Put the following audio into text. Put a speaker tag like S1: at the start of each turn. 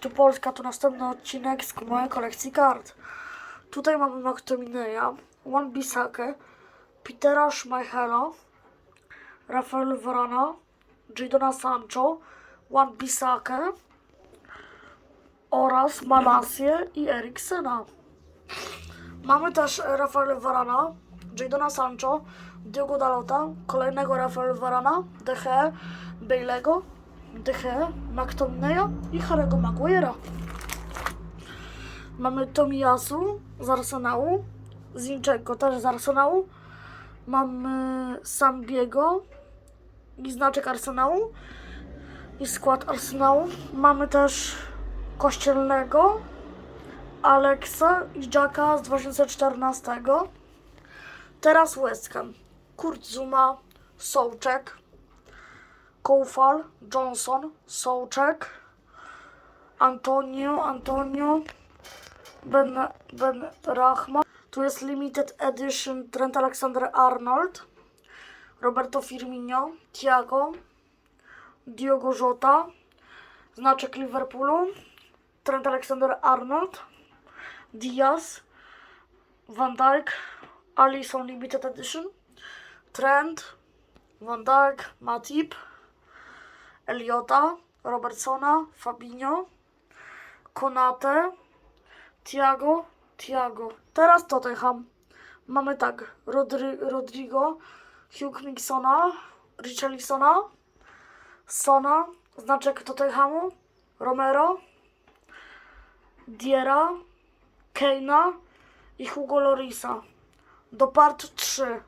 S1: Tu Polska to następny odcinek z mojej kolekcji kart. Tutaj mamy McTominaya, Juan Bissakę, Petera Schmeichela, Rafael Varana, Jadona Sancho, Juan Bissakę oraz Malasię i Eriksena. Mamy też Rafael Varana, Jadona Sancho, Diogo Dalota, kolejnego Rafael Varana, Deche, Bailego, Deche, McTominaya i Harry'ego Maguire'a. Mamy Tomiyasu z Arsenału, Zinchenko też z Arsenału, mamy Sambiego i znaczek Arsenału i skład Arsenału. Mamy też Kościelnego, Alexa i Jacka z 2014. Teraz West Ham. Kurt Zuma, Sołczek, Koufal, Johnson, Sołczek, Antonio, Antonio, Ben, ben. Tu jest limited edition Trent Alexander-Arnold, Roberto Firmino, Thiago, Diogo Jota, znaczek Liverpoolu, Trent Alexander-Arnold, Diaz, Van Dijk, Alisson Limited Edition, Trent, Van Dijk, Matip, Eliota, Robertsona, Fabinho, Konate, Thiago, Thiago. Teraz Tottenham. Mamy tak, Rodri Rodrigo, Hugh Micksona, Richarlisona, Sona, znaczek Tottenhamu, Romero, Diera, Keina i Hugo Lorisa. Do part 3.